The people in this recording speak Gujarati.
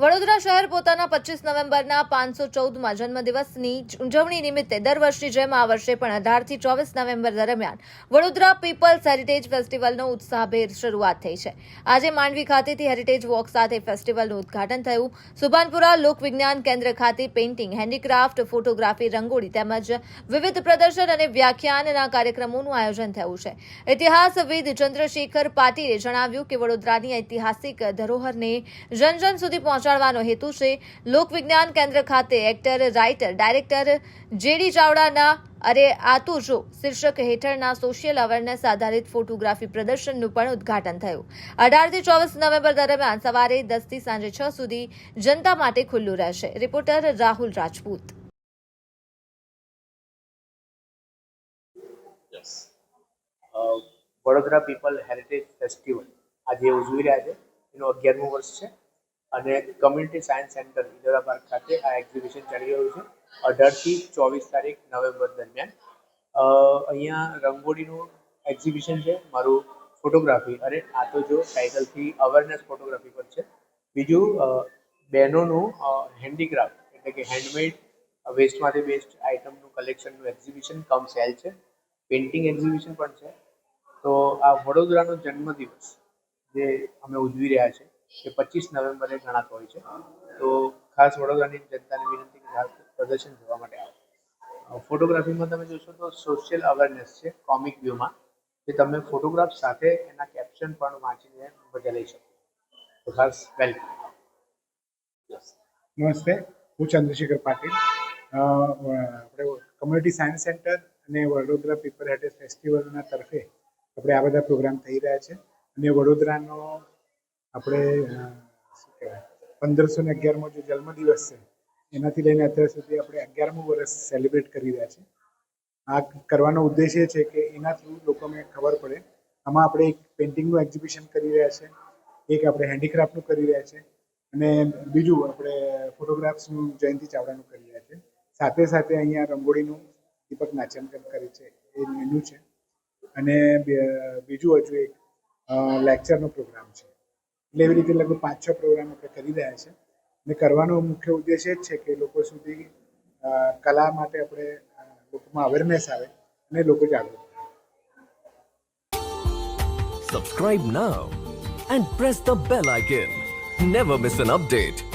વડોદરા શહેર પોતાના પચીસ નવેમ્બરના પાંચસો ચૌદમાં જન્મદિવસની ઉજવણી નિમિત્તે દર વર્ષની જેમ આ વર્ષે પણ અઢારથી ચોવીસ નવેમ્બર દરમિયાન વડોદરા પીપલ્સ હેરિટેજ ફેસ્ટિવલનો ઉત્સાહભેર શરૂઆત થઈ છે. આજે માંડવી ખાતેથી હેરિટેજ વોક સાથે ફેસ્ટિવલનું ઉદઘાટન થયું. સુભાનપુરા લોક વિજ્ઞાન કેન્દ્ર ખાતે પેઇન્ટિંગ, હેન્ડીક્રાફ્ટ, ફોટોગ્રાફી, રંગોળી તેમજ વિવિધ પ્રદર્શન અને વ્યાખ્યાનના કાર્યક્રમોનું આયોજન થયું છે. ઇતિહાસવિદ ચંદ્રશેખર પાટીલે જણાવ્યું કે વડોદરાની ઐતિહાસિક ધરોહરને જનજન સુધી સુધી પહોંચાડવાનો હેતુ છે લોકવિજ્ઞાન કેન્દ્ર ખાતે એક્ટર, રાઇટર, ડાયરેક્ટર જેડી ચાવડાના અરે આ તું જો શીર્ષક હેઠળના સોશિયલ અવેરનેસ આધારિત ફોટોગ્રાફી પ્રદર્શનનું પણ ઉદ્ઘાટન થયું. અઢારથી ચોવીસ નવેમ્બર દરમિયાન સવારે દસથી સાંજે છ સુધી જનતા માટે ખુલ્લું રહેશે. Reporter Rahul Rajput. Vadodara people heritage festival આજે ઉજવી રહ્યા છે. એનું અગિયારમું વર્ષ છે. અને community science centre Indora park ખાતે આ એક્ઝિબિશન ચાલી રહ્યું છે. અઢારથી ચોવીસ તારીખ નવેમ્બર દરમિયાન. અહીંયા રંગોળીનું એક્ઝિબિશન છે, મારું ફોટોગ્રાફી અરે, આ તો જો ટાઇટલથી અવેરનેસ ફોટોગ્રાફી પર છે. બીજું બહેનોનું હેન્ડીક્રાફ્ટ એટલે કે હેન્ડમેડ વેસ્ટમાંથી બેસ્ટ આઇટમનું કલેક્શનનું એક્ઝિબિશન કમ સેલ છે. પેઇન્ટિંગ એક્ઝિબિશન પણ છે. તો આ વડોદરાનો જન્મદિવસ જે અમે ઉજવી રહ્યા છે એ પચીસ નવેમ્બરે ગણાતો હોય છે. તો ખાસ વડોદરાની જનતાને વિનંતી કે પ્રદર્શન જોવા માટે આવો. ફોટોગ્રાફીમાં તમે જોશો તો સોશિયલ અવેરનેસ છે કોમિક વ્યૂમાં કે તમે ફોટોગ્રાફ સાથે એના કેપ્શન પણ વાંચીને મજા લઈ શકો. તો ખાસ વેલકમ નમસ્તે, હું ચંદ્રશેખર પાટીલ. આપણે કમ્યુનિટી સાયન્સ સેન્ટર અને વડોદરા પીપલ હેરિટેજ ફેસ્ટિવલના તરફે આપણે આ બધા પ્રોગ્રામ થઈ રહ્યા છે. અને વડોદરાનો આપણે શું કહેવાય, પંદરસો ને અગિયારમો જે જન્મદિવસ છે, એનાથી લઈને અત્યાર સુધી આપણે અગિયારમું વર્ષ સેલિબ્રેટ કરી રહ્યા છીએ. આ કરવાનો ઉદ્દેશ એ છે કે એના થ્રુ લોકોને ખબર પડે. આમાં આપણે એક પેઇન્ટિંગનું એક્ઝિબિશન કરી રહ્યા છે, એક આપણે હેન્ડીક્રાફ્ટનું કરી રહ્યા છે, અને બીજું આપણે ફોટોગ્રાફ્સનું જયંતિ ચાવડાનું કરી રહ્યા છે. સાથે સાથે અહીંયા રંગોળીનું દીપક નાચ્યાંકન કરે છે, એ મેન્યુ છે. અને બીજું હજુ એક લેક્ચરનો પ્રોગ્રામ છે. એટલે એવી રીતે લગભગ પાંચ છ પ્રોગ્રામ આપણે કરી રહ્યા છે. અને કરવાનો મુખ્ય ઉદ્દેશ એ જ છે કે લોકો સુધી કલા માટે આપણે લોકોમાં અવેરનેસ આવે અને લોકો જાગૃત subscribe Subscribe and press the bell icon never miss an update.